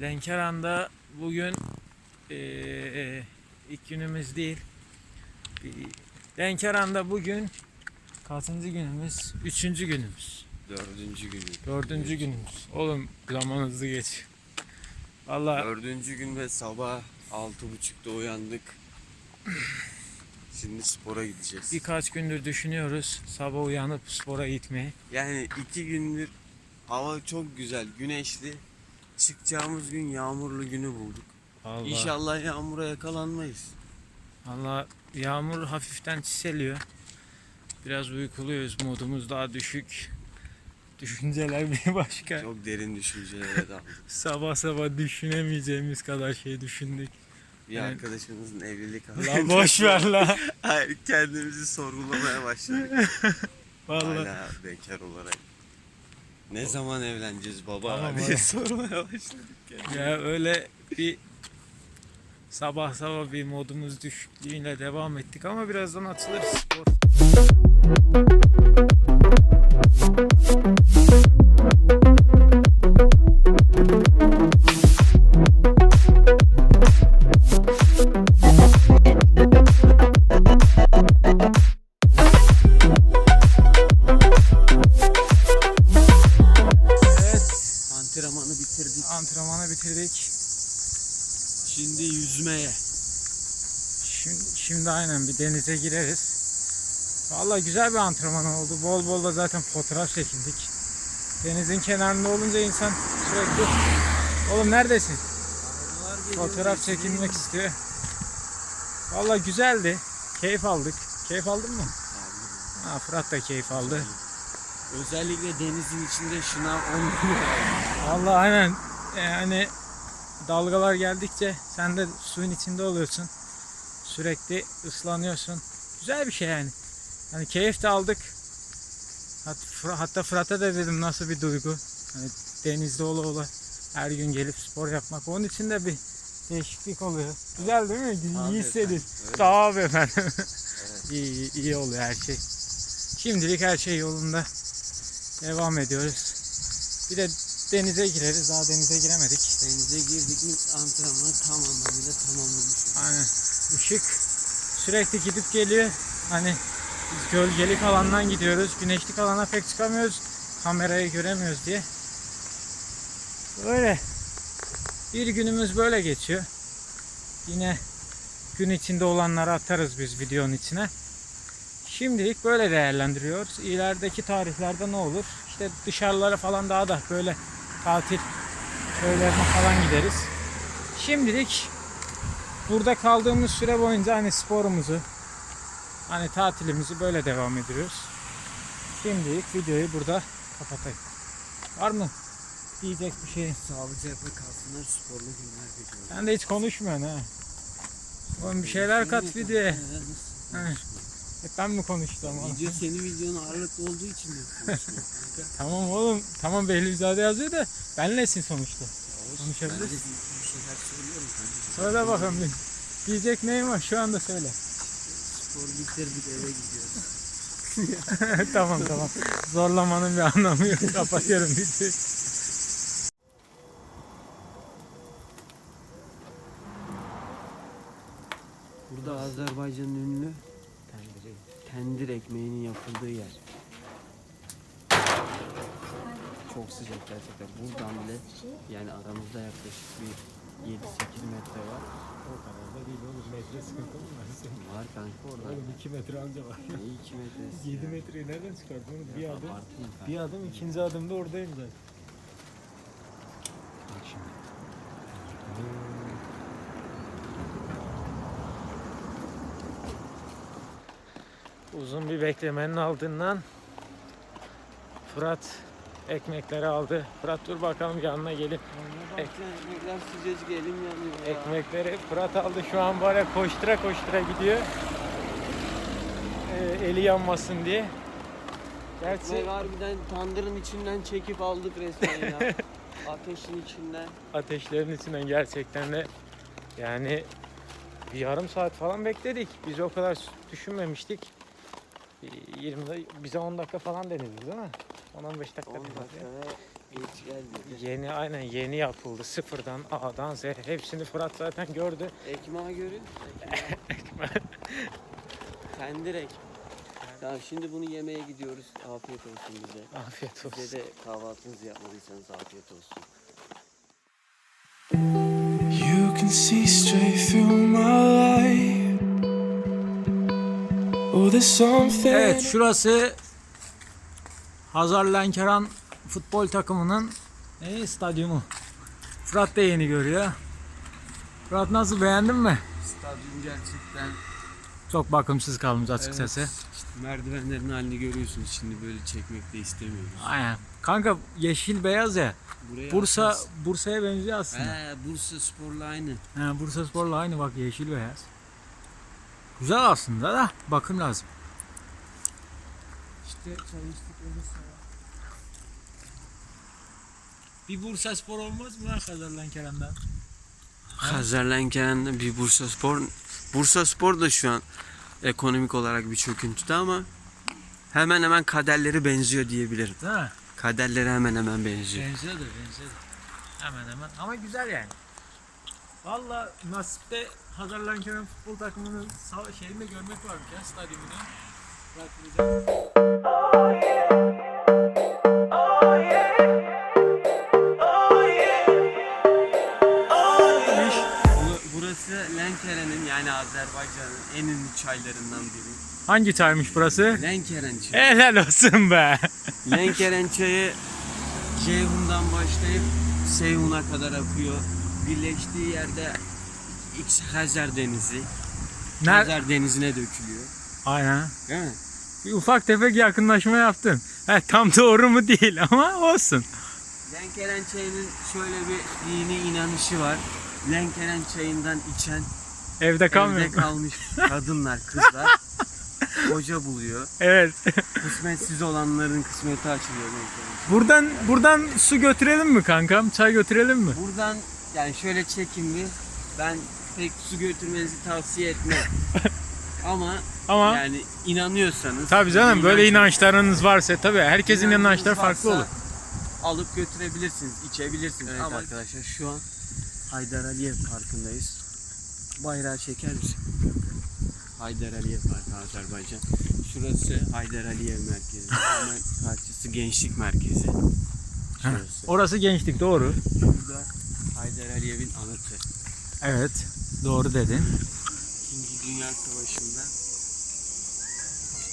Lenkeran'da bugün eee, ilk günümüz değil. Lenkeran'da bugün kaçıncı günümüz? Üçüncü günümüz. Dördüncü günü. Dördüncü günümüz. Oğlum zaman hızlı geç. Valla Dördüncü gün ve sabah altı buçukta uyandık. Şimdi spora gideceğiz. birkaç gündür düşünüyoruz sabah uyanıp spora gitmeyi. Yani iki gündür hava çok güzel, güneşli. Çıkacağımız gün yağmurlu günü bulduk. Vallahi. İnşallah yağmura yakalanmayız. Valla yağmur hafiften çiseliyor. Biraz uykuluyuz. Modumuz daha düşük. Düşünceler bir başka. Çok derin düşüncelere daldık. Sabah sabah düşünemeyeceğimiz kadar şey düşündük. Bir Evet. arkadaşımızın evlilik Lan boş ver la. Hayır, kendimizi sorgulamaya başladık. Vallahi. Hala bekar olarak. Ne zaman evleneceğiz baba Tamam diye abi. sormaya başladık. yani. Ya öyle bir sabah sabah bir modumuz düşüklüğüyle devam ettik ama birazdan açılır spor. Yüzmeye. Şimdi, şimdi aynen bir denize gireriz. Vallahi güzel bir antrenman oldu. Bol bol da zaten fotoğraf çekildik. Denizin kenarında olunca insan sürekli Oğlum neredesin? Fotoğraf çekilmek istiyor. Vallahi güzeldi. Keyif aldık. Keyif aldın mı? Ha, Fırat da keyif aldı. Özellikle denizin içinde şınav olmuyor. Vallahi aynen yani dalgalar geldikçe sen de suyun içinde oluyorsun. Sürekli ıslanıyorsun. Güzel bir şey yani. Hani keyif de aldık. Hatta Fırat'a da dedim nasıl bir duygu. Hani denizde ola ola her gün gelip spor yapmak. Onun için de bir değişiklik oluyor. Güzel değil mi? İyi Abi hissediyorsun. efendim, öyle. Tabii efendim. iyi, iyi, iyi oluyor her şey. Şimdilik her şey yolunda. Devam ediyoruz. Bir de denize gireriz. Daha denize giremedik. Denize girdik mi antrenmanı tam anlamıyla tamamlamış. Aynen. Işık sürekli gidip geliyor. Hani biz gölgelik alandan gidiyoruz. Güneşlik alana pek çıkamıyoruz. Kamerayı göremiyoruz diye. Böyle. Bir günümüz böyle geçiyor. Yine gün içinde olanları atarız biz videonun içine. Şimdilik böyle değerlendiriyoruz. İlerideki tarihlerde ne olur? İşte dışarılara falan daha da böyle tatil köylerine falan gideriz. Şimdilik burada kaldığımız süre boyunca hani sporumuzu hani tatilimizi böyle devam ediyoruz. Şimdilik videoyu burada kapatayım. Var mı diyecek bir şey? Sağlıcakla kalsınlar sporlu günler geçiyor. Sen de hiç konuşmuyorsun ha. Oğlum bir şeyler kat videoya. He. Hep ben mi konuştum? Video senin videonun ağırlıklı olduğu için mi kanka? Tamam oğlum. Tamam Behlülzade yazıyor da benlesin sonuçta. Konuşabiliriz. Ben de bir bir şeyler söylüyorum kanka. Söyle bakalım bir. Diyecek neyim var şu anda söyle. Spor bitirdik eve gidiyoruz. tamam tamam. Zorlamanın bir anlamı yok. Kapatıyorum videoyu. Burada Azerbaycan'ın ünlü tendir ekmeğinin yapıldığı yer. Çok sıcak gerçekten. Buradan bile yani aramızda yaklaşık bir 7-8 metre var. O kadar da değil oğlum. Metre sıkıntı mı var senin? Var kanka orada. Oğlum 2 metre anca var. Ne 2 metresi 7 ya? metreyi nereden çıkardın? Bir adım. Bir adım ikinci adımda oradayım zaten. Bak şimdi. Uzun bir beklemenin ardından Fırat ekmekleri aldı. Fırat dur bakalım yanına gelip Ek- ekmekler sıcacık elim yanıyor ya. ekmekleri Fırat aldı şu an böyle koştura koştura gidiyor. Ee, eli yanmasın diye. Gerçi Ekmeği harbiden tandırın içinden çekip aldık resmen ya. Ateşin içinden. ateşlerin içinden gerçekten de yani bir yarım saat falan bekledik. Biz o kadar düşünmemiştik. Bir 20 da- bize 10 dakika falan denildi değil mi? 10-15 dakika 10 denildi. Geç geldi. Yeni aynen yeni yapıldı. Sıfırdan A'dan Z. Hepsini Fırat zaten gördü. Ekmeği görün. Ekmeği. Tendir ekmek. Tamam şimdi bunu yemeye gidiyoruz. Afiyet olsun bize. Afiyet olsun. Size de kahvaltınızı yapmadıysanız afiyet olsun. You can see straight through my life. Oh, there's something. Evet şurası Hazar Lenkeran futbol takımının ne stadyumu. Fırat da yeni görüyor. Fırat nasıl beğendin mi? Stadyum gerçekten Çok bakımsız kalmış açıkçası. Evet, işte merdivenlerin halini görüyorsunuz şimdi böyle çekmek de istemiyoruz. Aynen. Kanka yeşil beyaz ya. Buraya Bursa. Bursa'ya benziyor aslında. He, Bursa Spor'la aynı. He, Bursa Spor'la aynı bak yeşil beyaz. Güzel aslında da bakım lazım. İşte çalıştık orası. Bir Bursa Spor olmaz mı lan Hazar Lenkeran'dan? Hazarlanken'de bir Bursa Spor. Bursa Spor da şu an ekonomik olarak bir çöküntüde ama hemen hemen kaderleri benziyor diyebilirim. Değil mi? Kaderleri hemen hemen benziyor. Benziyordur, benziyordur. Hemen hemen ama güzel yani. Valla nasipte Hazar Lenkeran futbol takımının sağ şeyini görmek varmış ya stadyumunu. Bize. Bu- Burası Lenkeren'in yani Azerbaycan'ın en ünlü çaylarından biri. Hangi çaymış burası? Lenkeren çayı. Helal olsun be. Lenkeren çayı Ceyhun'dan başlayıp Seyhun'a kadar akıyor. Birleştiği yerde X Hazar Denizi. Ner Hazar Denizi'ne dökülüyor. Aynen. Değil mi? Bir ufak tefek yakınlaşma yaptın. He, tam doğru mu değil ama olsun. Lenkeren çayının şöyle bir dini inanışı var. Lenkeren çayından içen Evde kalmıyor. evde kalmış kadınlar, kızlar koca buluyor. Evet. Kısmetsiz olanların kısmeti açılıyor buradan buradan su götürelim mi kankam? Çay götürelim mi? Buradan yani şöyle çekin bir. Ben pek su götürmenizi tavsiye etmem. Ama Ama yani inanıyorsanız. tabii canım böyle inanç- inançlarınız varsa tabii herkesin inancınız inançları farklı varsa olur. Alıp götürebilirsiniz, içebilirsiniz. Evet, Ama arkadaşlar şu an Haydar Aliyev Parkı'ndayız. Bayrağı çeker misin? Haydar Aliyev Parkı Azerbaycan. Şurası Haydar Aliyev Merkezi. Hemen karşısı Gençlik Merkezi. Şurası. Orası gençlik doğru. Şurada Haydar Aliyev'in anıtı. Evet. Doğru dedin. İkinci Dünya Savaşı'nda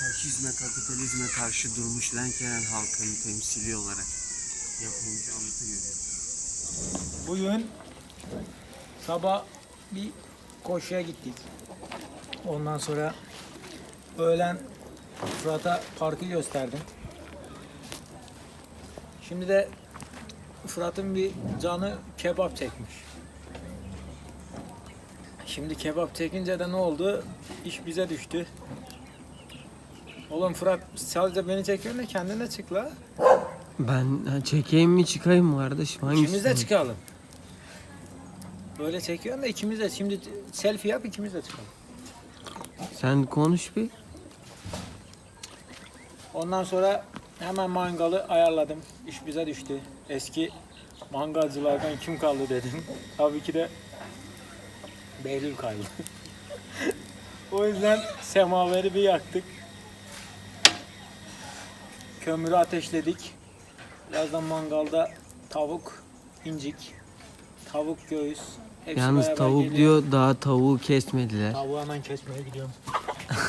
faşizme, kapitalizme karşı durmuş Lenkeren halkının temsili olarak yapılmış anıtı görüyoruz. Bugün sabah bir koşuya gittik. Ondan sonra öğlen Fırat'a parkı gösterdim. Şimdi de Fırat'ın bir canı kebap çekmiş. Şimdi kebap çekince de ne oldu? İş bize düştü. Oğlum Fırat sadece beni çekiyor ne kendine çık la. Ben çekeyim mi çıkayım mı kardeşim? İkimiz de çıkalım. Böyle çekiyorsun da ikimiz de şimdi selfie yap ikimiz de çıkalım. Sen konuş bir. Ondan sonra hemen mangalı ayarladım. İş bize düştü. Eski mangalcılardan kim kaldı dedim. Tabii ki de Behlül kaldı. o yüzden semaveri bir yaktık. Kömürü ateşledik. Birazdan mangalda tavuk, incik, tavuk göğüs. hepsi Yalnız tavuk geliyor. diyor daha tavuğu kesmediler. Tavuğu hemen kesmeye gidiyorum.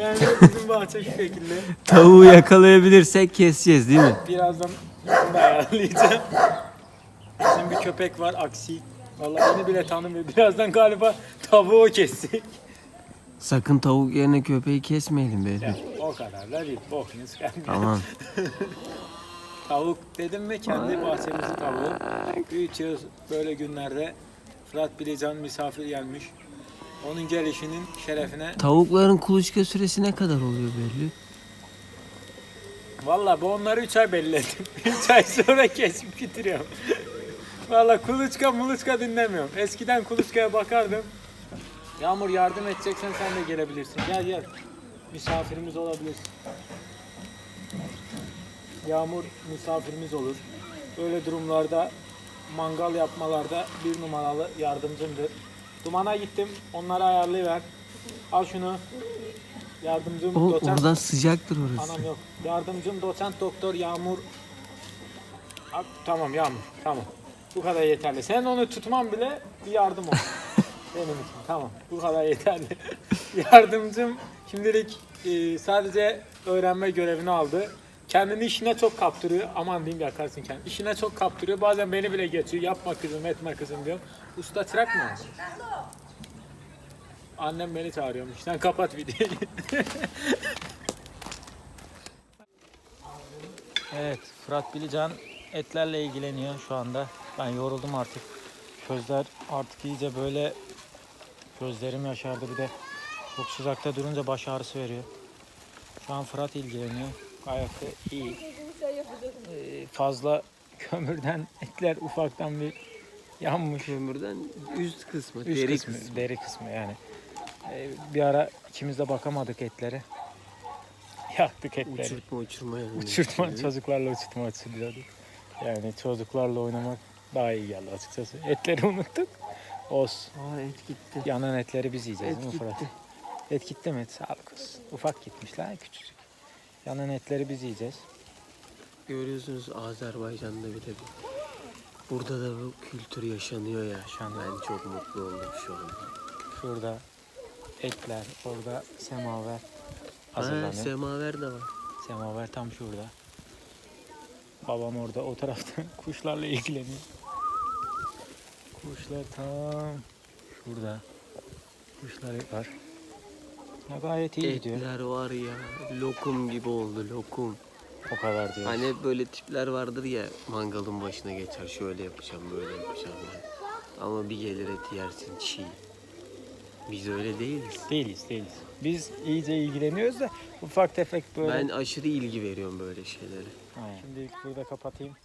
yani bizim bahçe şu şekilde. Tavuğu yakalayabilirsek keseceğiz değil mi? Birazdan ayarlayacağım. Bizim bir köpek var Aksi. Vallahi beni bile tanımıyor. Birazdan galiba tavuğu kesecek. Sakın tavuk yerine köpeği kesmeyelim Ya, be. o kadar da değil. Boksunuz kanka. Tamam. Tavuk dedim mi kendi bahçemizin tavuğu. Büyütüyoruz böyle günlerde. Fırat Bilecan misafir gelmiş. Onun gelişinin şerefine Tavukların kuluçka süresi ne kadar oluyor belli? Valla bu onları 3 ay belledim. 3 ay sonra kesip bitiriyorum. Valla kuluçka muluçka dinlemiyorum. Eskiden kuluçkaya bakardım. Yağmur yardım edeceksen sen de gelebilirsin. Gel gel. Misafirimiz olabilirsin. Yağmur misafirimiz olur. Böyle durumlarda mangal yapmalarda bir numaralı yardımcımdır. Dumana gittim. Onları ayarlayıver. Al şunu. Yardımcım O, doçent. oradan sıcaktır orası. Anam yok. Yardımcım doçent doktor Yağmur. Abi, tamam Yağmur. Tamam. Bu kadar yeterli. Sen onu tutman bile bir yardım oldu. Benim için. Tamam. Bu kadar yeterli. Yardımcım şimdilik e, sadece öğrenme görevini aldı. Kendini işine çok kaptırıyor. Aman diyeyim yakarsın kendini. İşine çok kaptırıyor. Bazen beni bile geçiyor. Yapma kızım, etme kızım diyor. Usta çırak mı? Annem beni çağırıyormuş. Sen kapat videoyu. Evet, Fırat Bilican etlerle ilgileniyor şu anda. Ben yoruldum artık. Közler artık iyice böyle gözlerim yaşardı bir de çok sıcakta durunca baş ağrısı veriyor. Şu an Fırat ilgileniyor. Gayet de iyi. Ee, fazla kömürden etler ufaktan bir yanmış. Kömürden üst kısmı, Üst deri kısmı, kısmı. deri kısmı yani. Ee, bir ara ikimiz de bakamadık etlere. Yaktık etleri. Uçurtma uçurma yani. Uçurtma, çocuklarla uçurtma uçuruyordu. Yani çocuklarla oynamak daha iyi geldi açıkçası. Etleri unuttuk. Olsun. Aa et gitti. Yanan etleri biz yiyeceğiz Et değil mi Fırat? gitti. Et gitti mi? Sağlık olsun. Ufak gitmişler küçücük. Yanan etleri biz yiyeceğiz. Görüyorsunuz Azerbaycan'da bir de bir. Burada da bu kültür yaşanıyor ya. Yaşanıyor. Ben çok mutlu oldum şu an. Şurada etler, orada semaver Ha, hazırlanıyor. semaver de var. Semaver tam şurada. Babam orada o tarafta kuşlarla ilgileniyor. Kuşlar tam şurada. Kuşlar var. Ya gayet iyi gidiyor. Etler var ya. Lokum gibi oldu lokum. O kadar diyor. Hani böyle tipler vardır ya mangalın başına geçer şöyle yapacağım böyle yapacağım ben. Ama bir gelir et yersin çiğ. Biz öyle değiliz. Değiliz değiliz. Biz iyice ilgileniyoruz da ufak tefek böyle. Ben aşırı ilgi veriyorum böyle şeylere. Aynen. Şimdilik burada kapatayım.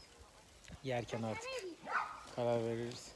Yerken artık karar veririz.